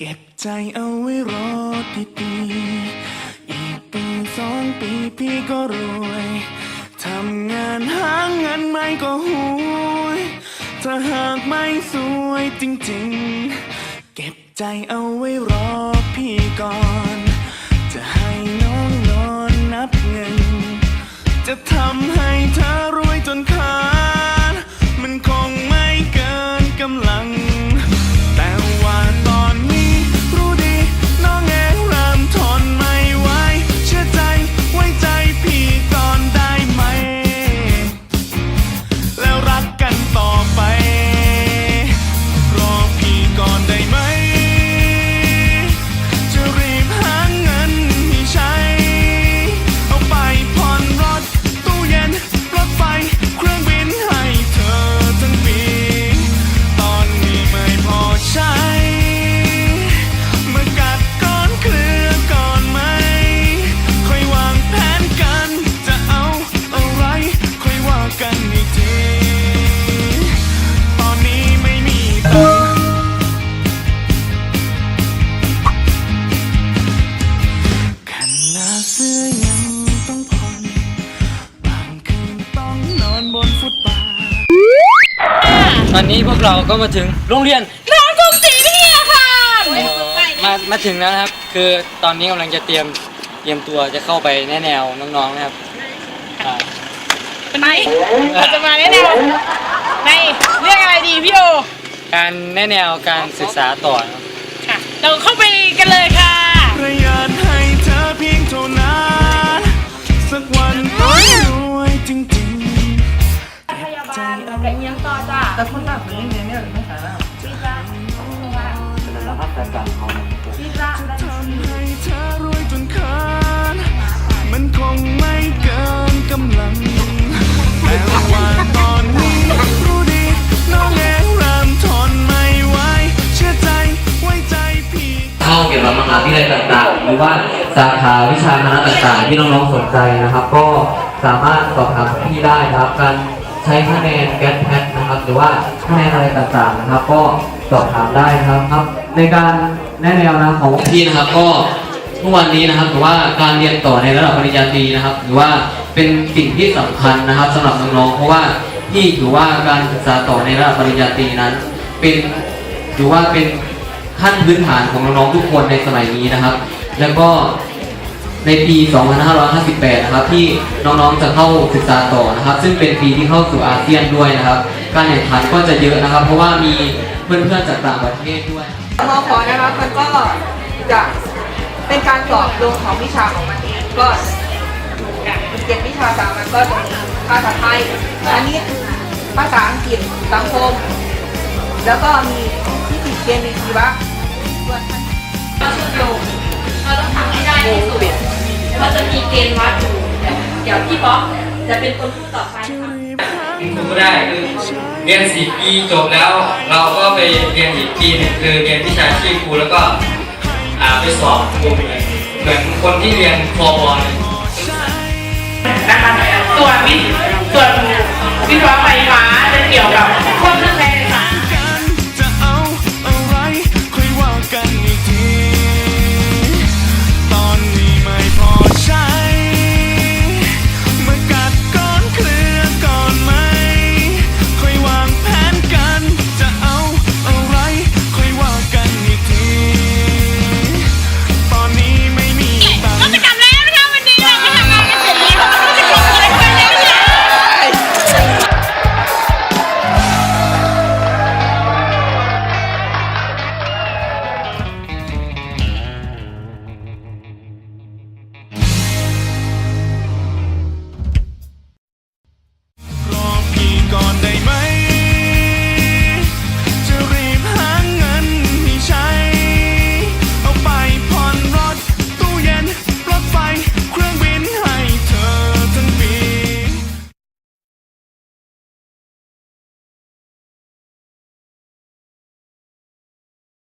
เก็บใจเอาไว้รอดีๆอีกปีสองปีพี่ก็รวย ทำงานหาเงินไม่ก็หุยถ้าหากไม่สวยจริงๆ เก็บใจเอาไว้รอพี่ก่อน จะให้น้องนอนนับเงิน จะทำให้เธอ ตอนนี้พวกเราก็มาถึงโรงเรียนน้องกรุงศรีวิทยาค่ะมามาถึงแล้วนะครับ คือตอนนี้กำลังจะเตรียมเตรียมตัวจะเข้าไปแนะแนวน้องๆนะครับอ่าไปเราจะมาแนะแนวในเรื่องอะไรดีพี่โอการแนะแนวการศึกษาต่อนะครับค่ะ เราเข้าไปกันเลยค่ะ ประหยัดให้เธอเพียงเท่านั้น แต่คนหนักเป็นยังไงเนี่ยไม่ใช่แล้วพี่จ้าพี่จ้าทำให้เธอรวยจนเคินมันคงไม่เกินกำลัง แต่ว่าตอนนี้รู้ดี น้องเองเริ่มทนไม่ไหวเชื่อใจไว้ใจพี่ เข้าเกี่ยวกับมหาวิทยาลัยต่างๆ หรือว่าสาขาวิชาคณะต่างๆ ที่น้องๆสนใจนะครับ ก็สามารถสอบถามพี่ได้นะครับการใช้คะแนนแกนแพทนะครับ หรือว่าคะแนนอะไรต่างๆนะครับ ก็สอบถามได้นะครับครับ ในการแนะแนวนะของพี่นะครับก็ทุกวันนี้นะครับถือว่าการเรียนต่อในระดับปริญญาตรีนะครับถือว่าเป็นสิ่งที่สำคัญนะครับสำหรับน้องๆเพราะว่าพี่ถือว่าการศึกษาต่อในระดับปริญญาตรีนั้น เป็นถือว่าเป็นขั้นพื้นฐานของน้องๆทุกคนในสมัยนี้นะครับ แล้วก็ ในปี 2558 นะครับที่น้องๆจะเข้าศึกษาต่อนะครับ ซึ่งเป็นปีที่เข้าสู่อาเซียนด้วยนะครับ การแข่งขันก็จะเยอะนะครับ เพราะว่ามีเพื่อนๆจากต่างประเทศด้วยมขนะครับมันก็จะเป็นการสอบลงของวิชาของมันเองก็เจ็ดวิชาสามันก็จะมีภาษาไทยอันนี้ภาษาอังกฤษสังคม แล้วก็มีฟิสิกส์เคมีชีวะส่วนอันนี้ก็เชื่อมโยงเราต้องทำให้ได้ที่สุด เราจะมีเกณฑ์วัดอยู่เดี๋ยวพี่ป๊อกจะเป็นคนพูดต่อไปค่ะคุณครูก็ได้คือเรียนสี่ปีจบแล้ว เราก็ไปเรียนอีกปีหนึงคือเรียนวิชาชีพครูแล้วก็อ่าไปสอบครูเลยเหมือนคนที่เรียนคอบอลเลยนะคะส่วนวิส่วนวิศวะไฟฟ้าจะเกี่ยวกับ